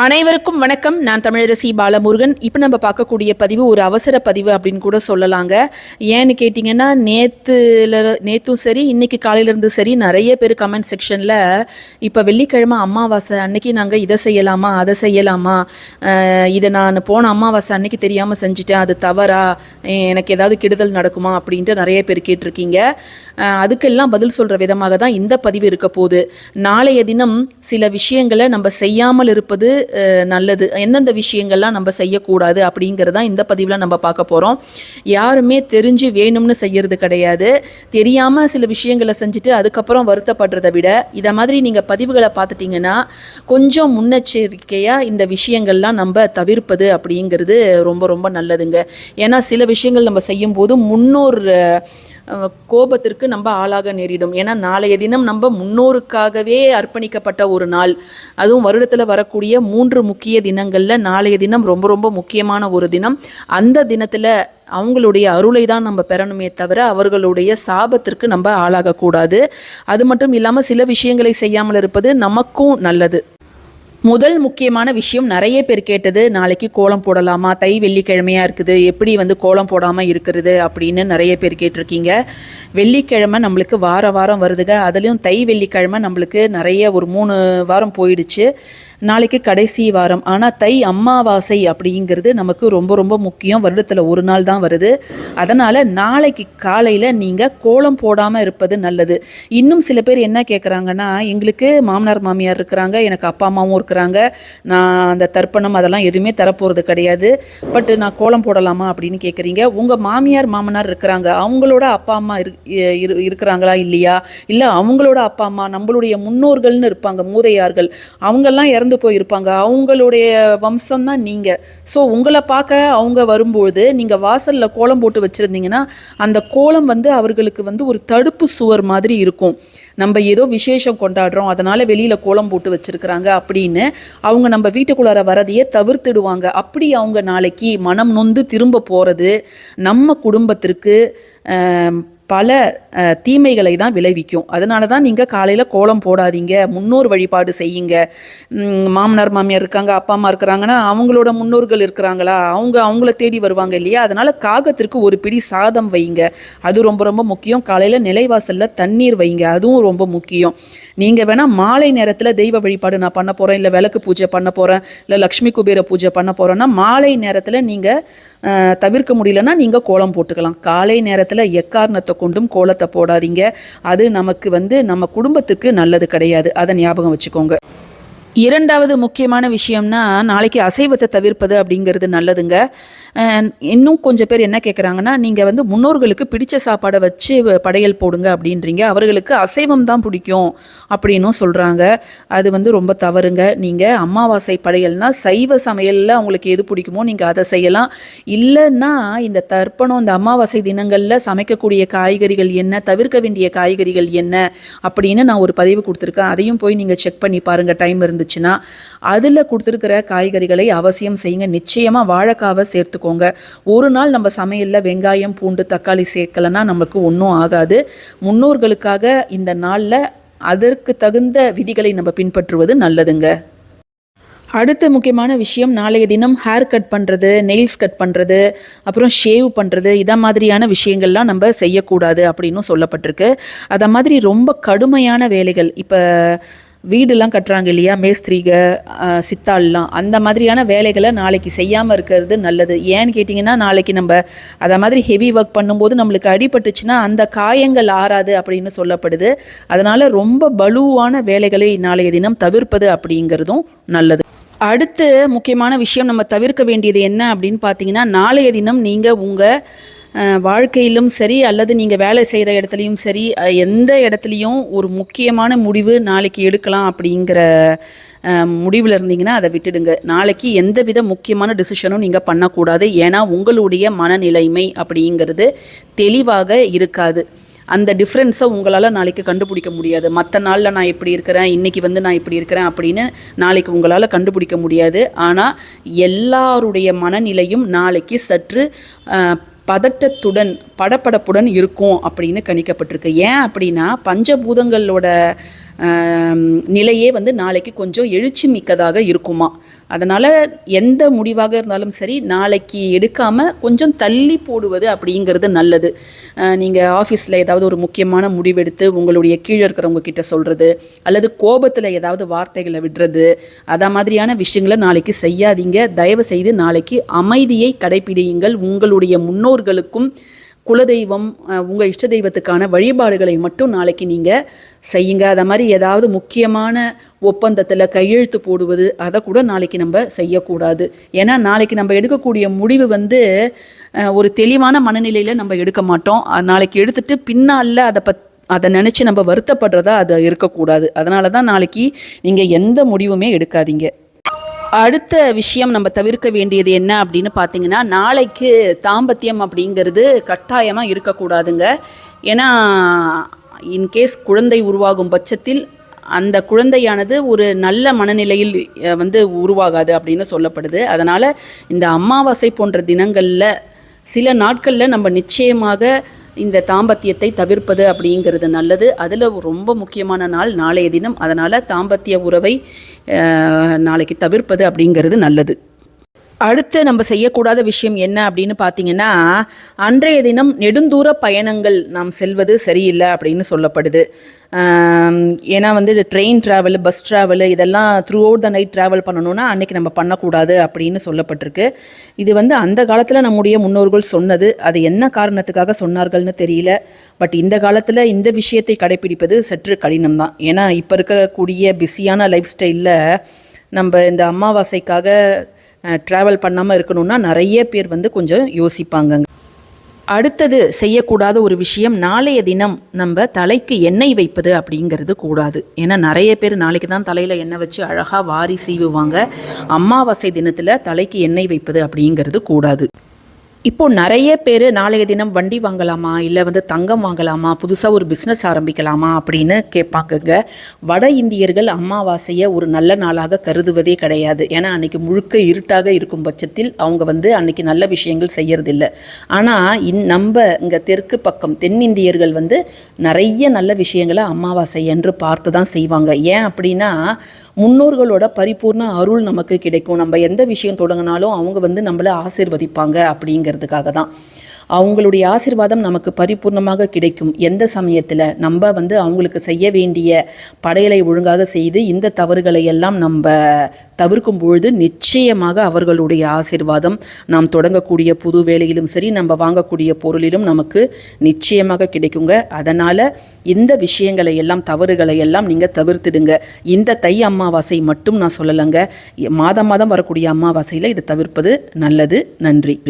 அனைவருக்கும் வணக்கம். நான் தமிழரசி பாலமுருகன். இப்போ நம்ம பார்க்கக்கூடிய பதிவு ஒரு அவசர பதிவு அப்படின்னு கூட சொல்லலாங்க. ஏன்னு கேட்டிங்கன்னா நேற்றுல நேற்றும் சரி இன்னைக்கு காலையிலேருந்து சரி நிறைய பேர் கமெண்ட் செக்ஷனில் இப்போ வெள்ளிக்கிழமை அமாவாசை அன்னைக்கு நாங்கள் இதை செய்யலாமா அதை செய்யலாமா இதை நான் போன அமாவாசை அன்னைக்கு தெரியாமல் செஞ்சுட்டேன் அது தவறா எனக்கு ஏதாவது கெடுதல் நடக்குமா அப்படின்ட்டு நிறைய பேர் கேட்டிருக்கீங்க. அதுக்கெல்லாம் பதில் சொல்கிற விதமாக தான் இந்த பதிவு இருக்க போகுது. நாளைய தினம் சில விஷயங்களை நம்ம செய்யாமல் இருப்பது நல்லது. எந்தெந்த விஷயங்கள்லாம் நம்ம செய்யக்கூடாது அப்படிங்கிறது தான் இந்த பதிவில் நம்ம பார்க்க போகிறோம் யாருமே தெரிஞ்சு வேணும்னு செய்யறது கிடையாது. தெரியாமல் சில விஷயங்களை செஞ்சுட்டு அதுக்கப்புறம் வருத்தப்படுறதை விட இதை மாதிரி நீங்கள் பதிவுகளை பார்த்துட்டிங்கன்னா கொஞ்சம் முன்னெச்சரிக்கையாக இந்த விஷயங்கள்லாம் நம்ம தவிர்ப்பது அப்படிங்கிறது ரொம்ப ரொம்ப நல்லதுங்க. ஏன்னா சில விஷயங்கள் நம்ம செய்யும்போது முன்னோர் கோபத்திற்கு நம்ம ஆளாக நேரிடும். ஏன்னா நாளைய தினம் நம்ம முன்னோருக்காகவே அர்ப்பணிக்கப்பட்ட ஒரு நாள். அதுவும் வருடத்தில் வரக்கூடிய மூன்று முக்கிய தினங்களில் நாளைய தினம் ரொம்ப ரொம்ப முக்கியமான ஒரு தினம். அந்த தினத்தில் அவங்களுடைய அருளை தான் நம்ம பெறணுமே தவிர அவர்களுடைய சாபத்திற்கு நம்ம ஆளாகக்கூடாது. அது மட்டும் இல்லாமல் சில விஷயங்களை செய்யாமல் இருப்பது நமக்கும் நல்லது. முதல் முக்கியமான விஷயம் நிறைய பேர் கேட்டது நாளைக்கு கோலம் போடலாமா? தை வெள்ளிக்கிழமையாக இருக்குது. எப்படி வந்து கோலம் போடாமல் இருக்கிறது? அப்படின்னு நிறைய பேர் கேட்டிருக்கீங்க. வெள்ளிக்கிழமை நம்மளுக்கு வார வாரம் வருதுங்க. அதுலேயும் தை வெள்ளிக்கிழமை நம்மளுக்கு நிறைய ஒரு மூணு வாரம் போயிடுச்சு. நாளைக்கு கடைசி வாரம். ஆனால் தை அம்மாவாசை அப்படிங்கிறது நமக்கு ரொம்ப ரொம்ப முக்கியம். வருடத்தில் ஒரு நாள் தான் வருது. அதனால் நாளைக்கு காலையில் நீங்கள் கோலம் போடாமல் இருப்பது நல்லது. இன்னும் சில பேர் என்ன கேட்குறாங்கன்னா எங்களுக்கு மாமனார் மாமியார் இருக்கிறாங்க. எனக்கு அப்பா அம்மாவும் இருக்கிறாங்க நான் அந்த தர்ப்பணம் அதெல்லாம் எதுவுமே தரப்போகிறது கிடையாது. பட் நான் கோலம் போடலாமா அப்படின்னு கேட்குறீங்க உங்கள் மாமியார் மாமனார் இருக்கிறாங்க. அவங்களோட அப்பா அம்மா இரு இரு- இருக்கிறாங்களா இல்லையா? இல்லை அவங்களோட அப்பா அம்மா நம்மளுடைய முன்னோர்கள்னு இருப்பாங்க மூதையார்கள். அவங்கெல்லாம் இறந்து போயிருப்பாங்க. அவங்களுடைய வம்சம் தான் நீங்கள் ஸோ உங்களை பார்க்க அவங்க வரும்போது நீங்கள் வாசலில் கோலம் போட்டு வச்சுருந்தீங்கன்னா அந்த கோலம் வந்து அவர்களுக்கு வந்து ஒரு தடுப்பு சுவர் மாதிரி இருக்கும். நம்ம ஏதோ விசேஷம் கொண்டாடுறோம் அதனால் வெளியில் கோலம் போட்டு வச்சிருக்கிறாங்க அப்படின்னு அவங்க நம்ம வீட்டுக்குள்ளார வரதையே தவிர்த்துடுவாங்க. அப்படி அவங்க நாளைக்கு மனம் நொந்து திரும்ப போகிறது நம்ம குடும்பத்திற்கு பல தீமைகளை தான் விளைவிக்கும். அதனால தான் நீங்கள் காலையில் கோலம் போடாதீங்க முன்னோர் வழிபாடு செய்யுங்க. மாமனார் மாமியார் இருக்காங்க அப்பா அம்மா இருக்கிறாங்கன்னா அவங்களோட முன்னோர்கள் இருக்கிறாங்களா? அவங்க அவங்கள தேடி வருவாங்க இல்லையா? அதனால் காகத்திற்கு ஒரு பிடி சாதம் வைங்க. அது ரொம்ப ரொம்ப முக்கியம். காலையில் நிலைவாசலில் தண்ணீர் வைங்க. அதுவும் ரொம்ப முக்கியம். நீங்கள் வேணால் மாலை நேரத்தில் தெய்வ வழிபாடு நான் பண்ண போகிறேன் இல்லை விளக்கு பூஜை பண்ண போகிறேன் இல்லை லக்ஷ்மி குபேர பூஜை பண்ண போகிறேன்னா மாலை நேரத்தில் நீங்கள் தவிர்க்க முடியலன்னா நீங்கள் கோலம் போட்டுக்கலாம். காலை நேரத்தில் எக்காரணத்தை கொண்டும் கோலத்தை போடாதீங்க. அது நமக்கு வந்து நம்ம குடும்பத்துக்கு நல்லது கிடையாது. அதை ஞாபகம் வச்சுக்கோங்க. இரண்டாவது முக்கியமான விஷயம்னா நாளைக்கு அசைவத்தை தவிர்ப்பது அப்படிங்கிறது நல்லதுங்க. இன்னும் கொஞ்சம் பேர் என்ன கேட்குறாங்கன்னா நீங்கள் வந்து முன்னோர்களுக்கு பிடிச்ச சாப்பாடை வச்சு படையல் போடுங்க அப்படின்றீங்க. அவர்களுக்கு அசைவம் தான் பிடிக்கும் அப்படின்னும் சொல்கிறாங்க அது வந்து ரொம்ப தவறுங்க. நீங்கள் அமாவாசை படையல்னால் சைவ சமையலில் அவங்களுக்கு எது பிடிக்குமோ நீங்கள் அதை செய்யலாம். இல்லைன்னா இந்த தர்ப்பணம் இந்த அமாவாசை தினங்களில் சமைக்கக்கூடிய காய்கறிகள் என்ன தவிர்க்க வேண்டிய காய்கறிகள் என்ன அப்படின்னு நான் ஒரு பதிவு கொடுத்துருக்கேன். அதையும் போய் நீங்கள் செக் பண்ணி பாருங்கள் டைம் இருந்துச்சுன்னா அதில் கொடுத்துருக்கிற காய்கறிகளை அவசியம் செய்யுங்க. நிச்சயமாக வாழைக்காவை சேர்த்துக்கோங்க. ஒரு நாள் நம்ம சமையலில் வெங்காயம் பூண்டு தக்காளி சேர்க்கலைன்னா நமக்கு ஒன்றும் ஆகாது. முன்னோர்களுக்காக இந்த நாளில் அதற்கு தகுந்த விதிகளை நம்ம பின்பற்றுவது நல்லதுங்க. அடுத்த முக்கியமான விஷயம் நாளைய தினம் ஹேர் கட் பண்ணுறது நெயில்ஸ் கட் பண்ணுறது அப்புறம் ஷேவ் பண்ணுறது இதை மாதிரியான விஷயங்கள்லாம் நம்ம செய்யக்கூடாது அப்படின்னும் சொல்லப்பட்டிருக்கு. அதை மாதிரி ரொம்ப கடுமையான வேலைகள். இப்போ வீடுலாம் கட்டுறாங்க இல்லையா? மேஸ்திரிக சித்தாள்லாம். அந்த மாதிரியான வேலைகளை நாளைக்கு செய்யாமல் இருக்கிறது நல்லது. ஏன்னு கேட்டிங்கன்னா நாளைக்கு நம்ம அதை மாதிரி ஹெவி ஒர்க் பண்ணும்போது நம்மளுக்கு அடிபட்டுச்சுன்னா அந்த காயங்கள் ஆறாது அப்படின்னு சொல்லப்படுது. அதனால் ரொம்ப பலுவான வேலைகளை நாளைய தினம் தவிர்ப்பது அப்படிங்கிறதும் நல்லது. அடுத்து முக்கியமான விஷயம் நம்ம தவிர்க்க வேண்டியது என்ன அப்படின்னு பார்த்தீங்கன்னா நாளைய தினம் நீங்கள் உங்கள் வாழ்க்கையிலும் சரி அல்லது நீங்கள் வேலை செய்கிற இடத்துலையும் சரி எந்த இடத்துலையும் ஒரு முக்கியமான முடிவு நாளைக்கு எடுக்கலாம் அப்படிங்கிற முடிவில் இருந்தீங்கன்னா அதை விட்டுடுங்க. நாளைக்கு எந்த வித முக்கியமான டிசிஷனும் நீங்கள் பண்ணக்கூடாது. ஏன்னா உங்களுடைய மனநிலைமை அப்படிங்கிறது தெளிவாக இருக்காது. அந்த டிஃப்ரென்ஸை உங்களால் நாளைக்கு கண்டுபிடிக்க முடியாது. மற்ற நாளில் நான் இப்படி இருக்கிறேன் இன்றைக்கி வந்து நான் இப்படி இருக்கிறேன் அப்படின்னு நாளைக்கு உங்களால் கண்டுபிடிக்க முடியாது. ஆனால் எல்லாருடைய மனநிலையும் நாளைக்கு சற்று பதட்டத்துடன் படப்படப்புடன் இருக்கும் அப்படின்னு கணிக்கப்பட்டிருக்கு. ஏன் அப்படின்னா பஞ்சபூதங்களோட நிலையே வந்து நாளைக்கு கொஞ்சம் எழுச்சி மிக்கதாக இருக்குமா? அதனால் எந்த முடிவாக இருந்தாலும் சரி நாளைக்கு எடுக்காமல் கொஞ்சம் தள்ளி போடுவது அப்படிங்கிறது நல்லது. நீங்கள் ஆஃபீஸில் ஏதாவது ஒரு முக்கியமான முடிவெடுத்து உங்களுடைய கீழே இருக்கிறவங்க கிட்ட சொல்கிறது அல்லது கோபத்தில் ஏதாவது வார்த்தைகளை விடுறது அத மாதிரியான விஷயங்களை நாளைக்கு செய்யாதீங்க. தயவு செய்து நாளைக்கு அமைதியை கடைபிடியுங்கள். உங்களுடைய முன்னோர்களுக்கும் குலதெய்வம் உங்கள் இஷ்ட தெய்வத்துக்கான வழிபாடுகளை மட்டும் நாளைக்கு நீங்கள் செய்யுங்க. அதை மாதிரி ஏதாவது முக்கியமான ஒப்பந்தத்தில் கையெழுத்து போடுவது அதை கூட நாளைக்கு நம்ம செய்யக்கூடாது. ஏன்னா நாளைக்கு நம்ம எடுக்கக்கூடிய முடிவு வந்து ஒரு தெளிவான மனநிலையில் நம்ம எடுக்க மாட்டோம். நாளைக்கு எடுத்துட்டு பின்னால் அதை பத் அதை நினச்சி நம்ம வருத்தப்படுறதா அது இருக்கக்கூடாது. அதனால தான் நாளைக்கு நீங்கள் எந்த முடிவுமே எடுக்காதீங்க. அடுத்த விஷயம் நம்ம தவிர்க்க வேண்டியது என்ன அப்படின்னு பார்த்தீங்கன்னா நாளைக்கு தாம்பத்தியம் அப்படிங்கிறது கட்டாயமாக இருக்கக்கூடாதுங்க. ஏன்னா இன்கேஸ் குழந்தை உருவாகும் பட்சத்தில் அந்த குழந்தையானது ஒரு நல்ல மனநிலையில் வந்து உருவாகாது அப்படின்னு சொல்லப்படுது. அதனால் இந்த அமாவாசை போன்ற தினங்களில் சில நாட்களில் நம்ம நிச்சயமாக இந்த தாம்பத்தியத்தை தவிர்ப்பது அப்படிங்கிறது நல்லது. அதில் ரொம்ப முக்கியமான நாள் நாளைய தினம். அதனால் தாம்பத்திய உறவை நாளைக்கு தவிர்ப்பது அப்படிங்கிறது நல்லது. அடுத்து நம்ம செய்யக்கூடாத விஷயம் என்ன அப்படின்னு பார்த்தீங்கன்னா அன்றைய தினம் நெடுந்தூர பயணங்கள் நாம் செல்வது சரியில்லை அப்படின்னு சொல்லப்படுது. ஏன்னா வந்து ட்ரெயின் ட்ராவல் பஸ் ட்ராவல் இதெல்லாம் throughout the night travel பண்ணணும்னா அன்னைக்கு நம்ம பண்ணக்கூடாது அப்படின்னு சொல்லப்பட்டிருக்கு. இது வந்து அந்த காலத்தில் நம்முடைய முன்னோர்கள் சொன்னது. அது என்ன காரணத்துக்காக சொன்னார்கள்னு தெரியல. பட் இந்த காலத்தில் இந்த விஷயத்தை கடைபிடிப்பது சற்று கடினம் தான் ஏன்னா இப்போ இருக்கக்கூடிய பிஸியான லைஃப் ஸ்டைலில் நம்ம இந்த அமாவாசைக்காக ட்ராவல் பண்ணாமல் இருக்கணும்னா நிறைய பேர் வந்து கொஞ்சம் யோசிப்பாங்க அடுத்தது செய்யக்கூடாத ஒரு விஷயம் நாளைய தினம் நம்ம தலைக்கு எண்ணெய் வைப்பது அப்படிங்கிறது கூடாது. ஏன்னா நிறைய பேர் நாளைக்கு தான் தலையில் எண்ணெய் வச்சு அழகாக வாரி சீவுவாங்க அமாவாசை தினத்தில் தலைக்கு எண்ணெய் வைப்பது அப்படிங்கிறது கூடாது. இப்போ நிறைய பேர் நாளைய தினம் வண்டி வாங்கலாமா? இல்லை வந்து தங்கம் வாங்கலாமா? புதுசாக ஒரு பிஸ்னஸ் ஆரம்பிக்கலாமா? அப்படின்னு கேட்பாங்கங்க வட இந்தியர்கள் அமாவாசையை ஒரு நல்ல நாளாக கருதுவதே கிடையாது. ஏன்னா அன்றைக்கி முழுக்க இருட்டாக இருக்கும் பட்சத்தில் அவங்க வந்து அன்னைக்கு நல்ல விஷயங்கள் செய்யறதில்ல. ஆனால் இன் நம்ம இங்கே தெற்கு பக்கம் தென்னிந்தியர்கள் வந்து நிறைய நல்ல விஷயங்களை அமாவாசை என்று பார்த்து தான் செய்வாங்க. ஏன் அப்படின்னா முன்னோர்களோட பரிபூர்ண அருள் நமக்கு கிடைக்கும். நம்ம எந்த விஷயம் தொடங்கினாலும் அவங்க வந்து நம்மளை ஆசிர்வதிப்பாங்க அப்படிங்கிற அப்படிங்கிறதுக்காக தான். அவங்களுடைய ஆசீர்வாதம் நமக்கு பரிபூர்ணமாக கிடைக்கும். எந்த சமயத்தில் நம்ம வந்து அவங்களுக்கு செய்ய வேண்டிய படையலை ஒழுங்காக செய்து இந்த தவறுகளை எல்லாம் நம்ம தவிர்க்கும் பொழுது நிச்சயமாக அவர்களுடைய ஆசீர்வாதம் நாம் தொடங்கக்கூடிய புது வேலையிலும் சரி நம்ம வாங்கக்கூடிய பொருளிலும் நமக்கு நிச்சயமாக கிடைக்குங்க. அதனால் இந்த விஷயங்களை எல்லாம் தவறுகளை எல்லாம் நீங்கள் தவிர்த்துடுங்க. இந்த தை அமாவாசை மட்டும் நான் சொல்லலைங்க. மாதம் மாதம் வரக்கூடிய அமாவாசையில் இதை தவிர்ப்பது நல்லது. நன்றி.